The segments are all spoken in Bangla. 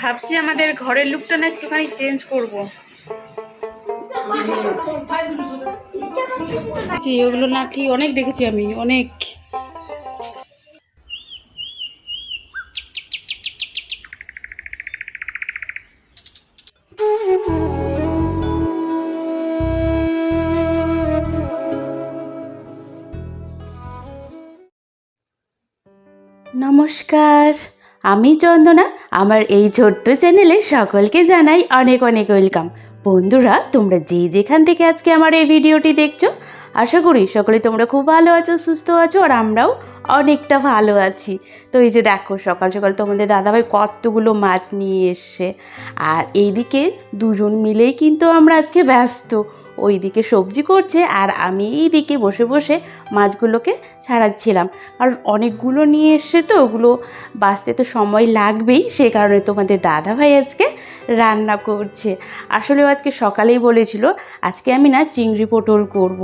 ভাবছি আমাদের ঘরের লুকটা না একটুখানি চেঞ্জ করব। জি, ওগুলো লাঠি অনেক দেখেছি আমি, অনেক। নমস্কার, আমি চন্দনা আমার এই ছোট্ট চ্যানেলে সকলকে জানাই অনেক অনেক ওয়েলকাম। বন্ধুরা, তোমরা যে যেখান থেকে আজকে আমার এই ভিডিওটি দেখছ, আশা করি সকলে তোমরা খুব ভালো আছো, সুস্থ আছো, আর আমরাও অনেকটা ভালো আছি। তো এই যে দেখো, সকাল সকাল তোমাদের দাদাভাই কতগুলো মাছ নিয়ে এসছে। আর এইদিকে দুজন মিলেই কিন্তু আমরা আজকে ব্যস্ত। ওইদিকে সবজি করছে আর আমি এই দিকে বসে বসে মাছগুলোকে ছাড়াচ্ছিলাম। কারণ অনেকগুলো নিয়ে এসছে তো, ওগুলো বাঁচতে তো সময় লাগবেই, সে কারণে তোমাদের দাদা ভাই আজকে রান্না করছে। আসলে আজকে সকালেই বলেছিল, আজকে আমি না চিংড়ি পটল করব।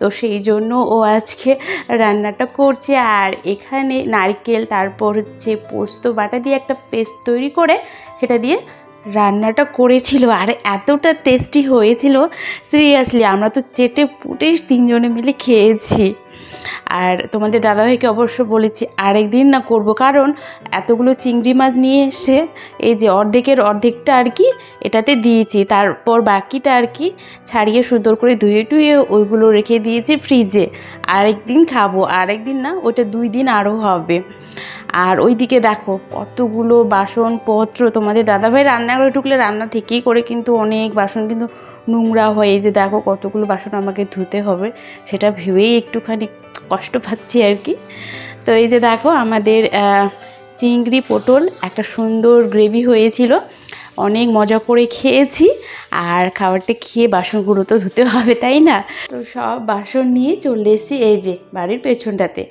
তো সেই জন্য ও আজকে রান্নাটা করছে। আর এখানে নারকেল, তারপর হচ্ছে পোস্ত, বাটা দিয়ে একটা পেস্ট তৈরি করে সেটা দিয়ে রান্নাটা করেছিল আর এতটা টেস্টি হয়েছিল। সিরিয়াসলি আমরা তো চেটে পুটে তিনজনে মিলে খেয়েছি। আর তোমাদের দাদাভাইকে অবশ্য বলেছি আরেকদিন না করব, কারণ এতগুলো চিংড়ি মাছ নিয়ে এসে এই যে অর্ধেকের অর্ধেকটা আর কি এটাতে দিয়েছি, তারপর বাকিটা আর কি ছাড়িয়ে সুন্দর করে ধুয়ে টুয়ে ওইগুলো রেখে দিয়েছি ফ্রিজে। আরেক দিন খাব আরেকদিন না ওটা দুই দিন আরও হবে। আর ওইদিকে দেখো কতগুলো বাসনপত্র, তোমাদের দাদাভাই রান্নাঘরে ঢুকলে রান্না ঠিকই করে, কিন্তু অনেক বাসন, কিন্তু নোংরা হয়, এই যে দেখো কতগুলো বাসন আমাকে ধুতে হবে, সেটা ভেবেই একটুখানি কষ্ট পাচ্ছি আর কি। তো এই যে দেখো আমাদের চিংড়ি পটল একটা সুন্দর গ্রেভি হয়েছিল। অনেক মজা করে খেয়েছি আর খাবারটা খেয়ে বাসনগুলো তো ধুতে হবে, তাই না? তো সব বাসন নিয়ে চলে এসেছি এই যে বাড়ির পেছনটাতে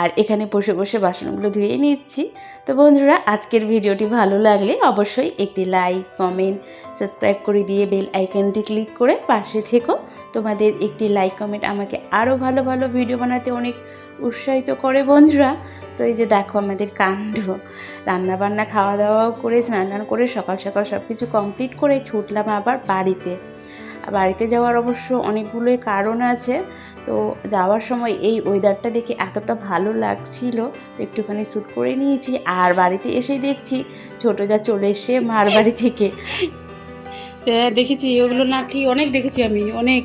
আর এখানে বসে বসে বাসনগুলো ধুয়ে নিচ্ছি। তো বন্ধুরা, আজকের ভিডিওটি ভালো লাগলে অবশ্যই একটি লাইক, কমেন্ট, সাবস্ক্রাইব করে দিয়ে বেল আইকনটি ক্লিক করে পাশে থেকো। তোমাদের একটি লাইক, কমেন্ট আমাকে আরও ভালো ভালো ভিডিও বানাতে অনেক উৎসাহিত করে বন্ধুরা। তো এই যে দেখো আমাদের কাণ্ড। রান্না বান্না খাওয়া দাওয়া করে স্নান টান করে সকাল সকাল সব কিছু কমপ্লিট করে ছুটলাম আবার বাড়িতে। বাড়িতে যাওয়ার অবশ্য অনেকগুলোই কারণ আছে। তো যাওয়ার সময় এই ওয়েদারটা দেখে এতটা ভালো লাগছিল, তো একটুখানি শ্যুট করে নিয়েছি। আর বাড়িতে এসেই দেখছি ছোটো যা চলে এসে মার বাড়ি থেকে। দেখেছি, ওগুলো লাঠি অনেক দেখেছি আমি, অনেক।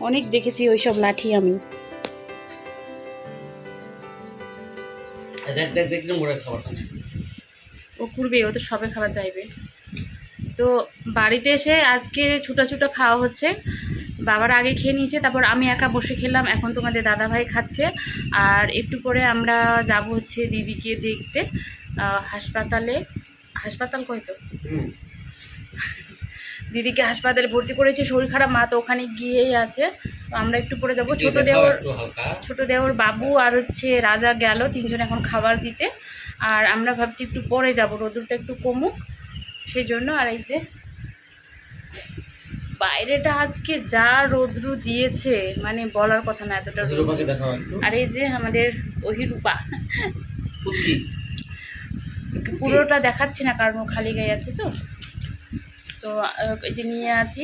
অনেক দেখেছি ওইসব লাঠি আমি। দেখ দেখ খাবারটা নেই ও করবে ও তো সবে খাবার চাইবে। তো বাড়িতে এসে আজকে ছুটা ছুটা খাওয়া হচ্ছে। বাবার আগে খেয়ে নিয়েছে তারপর আমি একা বসে খেলাম এখন তোমাদের দাদা ভাই খাচ্ছে। আর একটু পরে আমরা যাব হচ্ছে দিদিকে দেখতে হাসপাতালে। হাসপাতাল কই তো? দিদিকে হাসপাতালে ভর্তি করেছে শরীর খারাপ মা তো ওখানে গিয়েই আছে। তো আমরা একটু পরে যাব। ছোট দেওর ছোট দেওর বাবু আর হচ্ছে রাজা গেল তিনজন এখন খাবার দিতে। আর আমরা ভাবছি একটু পরে যাব রোদুরটা একটু কমুক। সেই জন্য আর এই যে বাইরেটা আজকে যা রোদ্রু দিয়েছে মানে বলার কথা না এতটা আর এই যে আমাদের অহিরূপা। পুরোটা দেখাচ্ছি না কারণ ও খালি গায়ে আছে তো। তো এই যে নিয়ে আছি।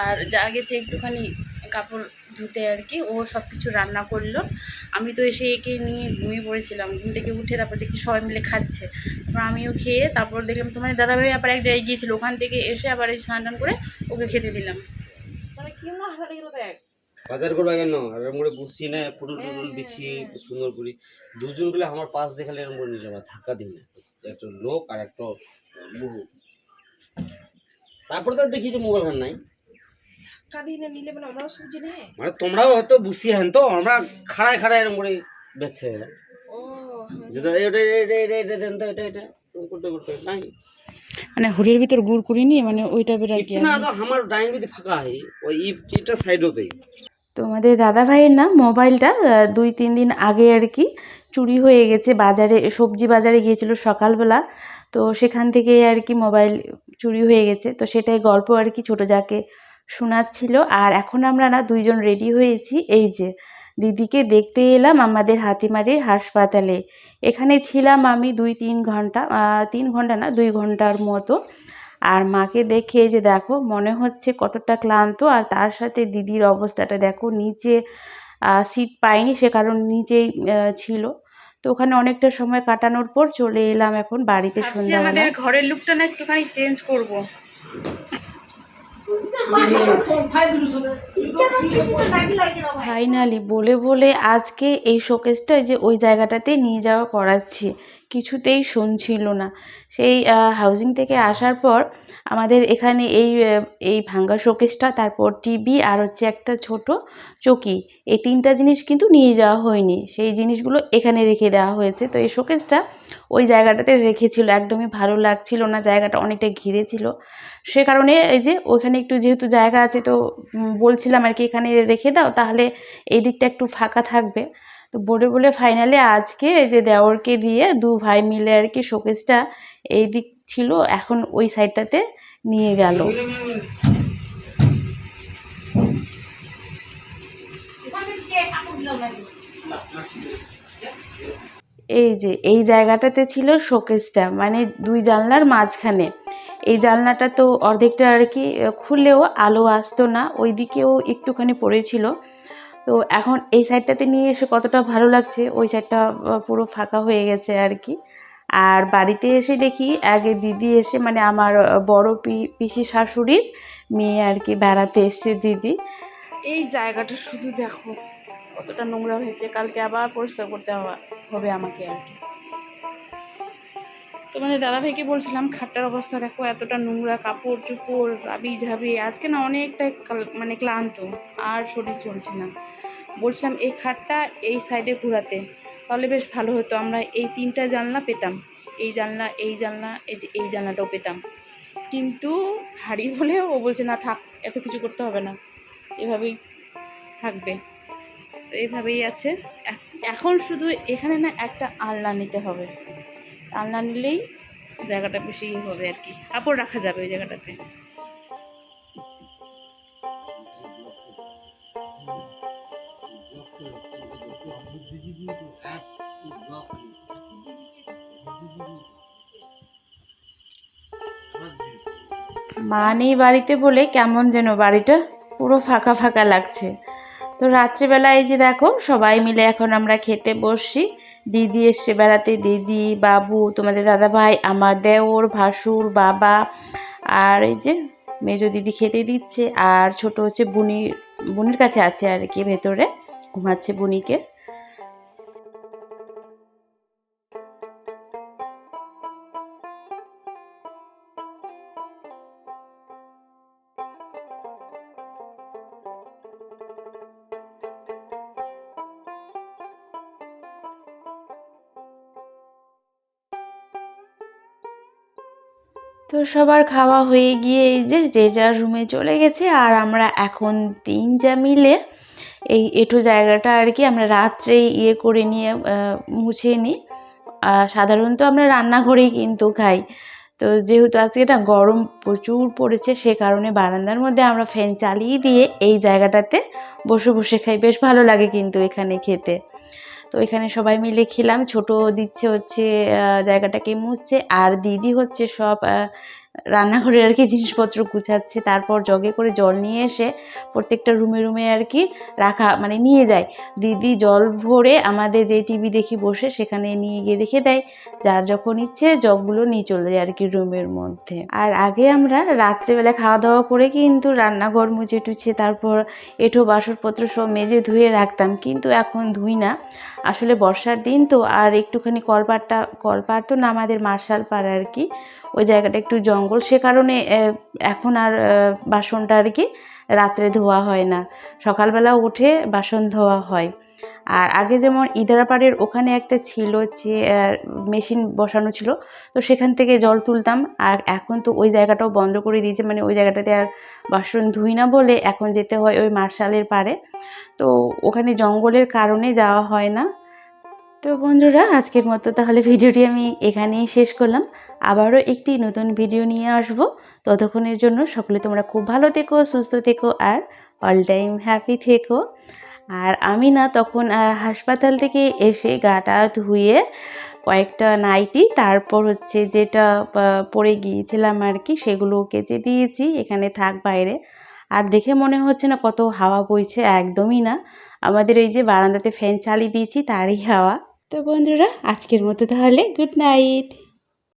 আর যা গেছে একটুখানি কাপড় ধুতে আর কি ও সব কিছু রান্না করল। আমি তো এসে একে নিয়ে ঘুমিয়ে পড়েছিলাম ঘুম থেকে উঠে তারপর দেখছি সবাই মিলে খাচ্ছে। তারপর আমিও খেয়ে তারপর দেখলাম তোমাদের দাদাভাই আবার এক জায়গায় গিয়েছিল ওখান থেকে এসে আবার এই স্নান টান করে ওকে খেতে দিলাম। বাজার করবা কেন? এরকম করে বুঝছি না পুটুল টুটুল বিছিয়ে সুন্দর করি। দুজনগুলো আমার পাশ দেখালে এরকম করে নিয়ে ধাক্কা দিই না। একটা লোক আর একটা বহু তারপরে তো দেখি যে মোবাইল ফোন নাই। কাদিনে নিলে মানে আমরাও সবজি নেই? মানে তোমরাও হয়তো হেন তো আমরা খাড়ায় খাড়ায় এরকম করে বেছে যেটা এটা এটা এটা এটা দেন তো এটা এটা করতে করতে নাই। মানে হুড়ের ভিতর গুড় মানে ওই টাইপের আর কি না তো আমার ডাইন ফাঁকা হয় ওই সাইডতেই তোমাদের দাদা ভাইয়ের না মোবাইলটা দুই তিন দিন আগে আর কি চুরি হয়ে গেছে বাজারে সবজি বাজারে গিয়েছিল সকালবেলা। তো সেখান থেকে আর কি মোবাইল চুরি হয়ে গেছে তো সেটাই গল্প আর কি ছোটো যাকে শোনাচ্ছিল। আর এখন আমরা না দুইজন রেডি হয়েছি। এই যে দিদিকে দেখতে এলাম আমাদের হাতিমারির হাসপাতালে। এখানে ছিলাম আমি দুই তিন ঘণ্টা তিন ঘণ্টা না দুই ঘণ্টার মতো। আর মাকে দেখে যে দেখো মনে হচ্ছে কতটা ক্লান্ত। আর তার সাথে দিদির অবস্থাটা দেখো নিচে সিট পাইনি সে কারণ নিচেই ছিল। তো ওখানে অনেকটা সময় কাটানোর পর চলে এলাম এখন বাড়িতে সন্ধ্যাবেলা আমাদের ঘরের লুকটা না একটুখানি চেঞ্জ করব। ফাইনালি বলে বলে আজকে এই শোকেসটা যে ওই জায়গাটাতে নিয়ে যাওয়া করাচ্ছি। কিছুতেই শুনছিল না। সেই হাউজিং থেকে আসার পর আমাদের এখানে এই এই ভাঙ্গা শোকেসটা তারপর টিভি আর হচ্ছে একটা ছোট চকি, এই তিনটা জিনিস কিন্তু নিয়ে যাওয়া হয়নি। সেই জিনিসগুলো এখানে রেখে দেওয়া হয়েছে। তো এই শোকেসটা ওই জায়গাটাতে রেখেছিল। একদমই ভালো লাগছিল না, জায়গাটা অনেকটা ঘিরে ছিল। সে কারণে এই যে ওখানে একটু যেহেতু জায়গা আছে, তো বলছিলাম আর কি, এখানে রেখে দাও, তাহলে এই দিকটা একটু ফাঁকা থাকবে। তো বলে বলে ফাইনালি আজকে যে দেওরকে দিয়ে দু ভাই মিলে আর কি শোকেসটা এই দিক ছিল, এখন ওই সাইডটাতে নিয়ে গেল। এই যে, এই জায়গাটাতে ছিল শোকেসটা মানে দুই জানলার মাঝখানে। এই জানলাটা তো অর্ধেকটা আর কি খুললেও আলো আসতো না ওই দিকেও একটুখানি পড়েছিল। তো এখন এই সাইডটাতে নিয়ে এসে কতটা ভালো লাগছে? ওই সাইডটা পুরো ফাঁকা হয়ে গেছে আর কি। আর বাড়িতে এসে দেখি, আগে দিদি এসে মানে আমার বড় পিসি শাশুড়ির মেয়ে আর কি, বেড়াতে এসছে দিদি। এই জায়গাটা শুধু দেখো, কতটা নোংরা হয়েছে। কালকে আবার পরিষ্কার করতে হবে আমাকে আর কি। তো তোমাদের দাদাভাইকে বলছিলাম, খাটটার অবস্থা দেখো, এতটা নোংরা কাপড় চুপড় রাবি ঝাবি আজকে না অনেকটাই কাল- মানে ক্লান্ত, আর শরীর চলছে না। বলছিলাম, এই খাটটা এই সাইডে ঘোরাতে, তাহলে বেশ ভালো হতো। আমরা এই তিনটা জানলা পেতাম। এই জানলা এই জানলা, এই যে এই জানলাটাও পেতাম। কিন্তু ভারী বলে ও বলছে, না থাক, এত কিছু করতে হবে না। এভাবেই থাকবে। তো এভাবেই আছে। এখন শুধু এখানে না একটা আলনা নিতে হবে। আলনা নিলেই জায়গাটা বেশি হবে আর কি। কাপড় রাখা যাবে ওই জায়গাটাতে। মা নেই বাড়িতে বলে কেমন যেন বাড়িটা পুরো ফাঁকা ফাঁকা লাগছে। তো রাত্রিবেলা এই যে দেখো, সবাই মিলে এখন আমরা খেতে বসছি। দিদি এসছে বেড়াতে। দিদি, বাবু, তোমাদের দাদা ভাই, আমার দেওর, ভাসুর, বাবা, আর এই যে মেজো দিদি খেতে দিচ্ছে, আর ছোট হচ্ছে বুনি বুনির কাছে আছে আর কি ভেতরে, ঘুমাচ্ছে বুনিকে। তো সবার খাওয়া হয়ে গিয়ে এই যে যে যার রুমে চলে গেছে আর আমরা এখন তিন যা মিলে এই এঁটো জায়গাটা আর কি আমরা রাত্রে ইয়ে করে নিয়ে মুছে নিই। সাধারণত আমরা রান্নাঘরেই কিন্তু খাই। তো যেহেতু আজকে না গরম প্রচুর পড়েছে, সে কারণে বারান্দার মধ্যে আমরা ফ্যান চালিয়ে দিয়ে এই জায়গাটাতে বসে বসে খাই। বেশ ভালো লাগে কিন্তু এখানে খেতে। তো এখানে সবাই মিলে খেলাম। ছোট দিচ্ছে হচ্ছে জায়গাটাকে মুছছে। আর দিদি হচ্ছে সব রান্নাঘরে আর কি জিনিসপত্র গুছাচ্ছে। তারপর জগে করে জল নিয়ে এসে প্রত্যেকটা রুমে রুমে আর কি রাখা মানে নিয়ে যায়। দিদি জল ভরে আমাদের যে টিভি দেখি বসে সেখানে নিয়ে গিয়ে রেখে দেয়। যার যখন ইচ্ছে জগগুলো নিয়ে চলে যায় আর কি রুমের মধ্যে। আর আগে আমরা রাত্রেবেলা খাওয়া দাওয়া করে কিন্তু রান্নাঘর মুছে টুছে তারপর এঁঠো বাসনপত্র সব মেজে ধুয়ে রাখতাম। কিন্তু এখন ধুই না। আসলে বর্ষার দিন তো, আর একটুখানি কলপাড়টা কলপাড় তো না আমাদের মার্শাল পাড়া আর কি। ওই জায়গাটা একটু জঙ্গল, সে কারণে এখন আর বাসনটা আর কি রাত্রে ধোয়া হয় না। সকালবেলা উঠে বাসন ধোয়া হয়। আর আগে যেমন ইদারাপাড়ের ওখানে একটা ছিল যে মেশিন বসানো ছিল, তো সেখান থেকে জল তুলতাম। আর এখন তো ওই জায়গাটাও বন্ধ করে দিয়েছে মানে ওই জায়গাটাতে আর বাসন ধুই না বলে এখন যেতে হয় ওই মার্শালের পাড়ে। তো ওখানে জঙ্গলের কারণে যাওয়া হয় না। তো বন্ধুরা, আজকের মতো তাহলে ভিডিওটি আমি এখানেই শেষ করলাম। আবারও একটি নতুন ভিডিও নিয়ে আসব। ততক্ষণের জন্য সকলে তোমরা খুব ভালো থেকো, সুস্থ থেকো, আর অল টাইম হ্যাপি থেকো। আর আমি না তখন হাসপাতাল থেকে এসে গাটা ধুয়ে কয়েকটা নাইটি, তারপর হচ্ছে যেটা পরে গিয়েছিলাম আর কি, সেগুলো কেচে দিয়েছি, এখানে থাক বাইরে। আর দেখে মনে হচ্ছে না কত হাওয়া বইছে, একদমই না। আমাদের এই যে বারান্দাতে ফ্যান চালিয়ে দিয়েছি, তারই হাওয়া। তো বন্ধুরা, আজকের মতো তাহলে, গুড নাইট।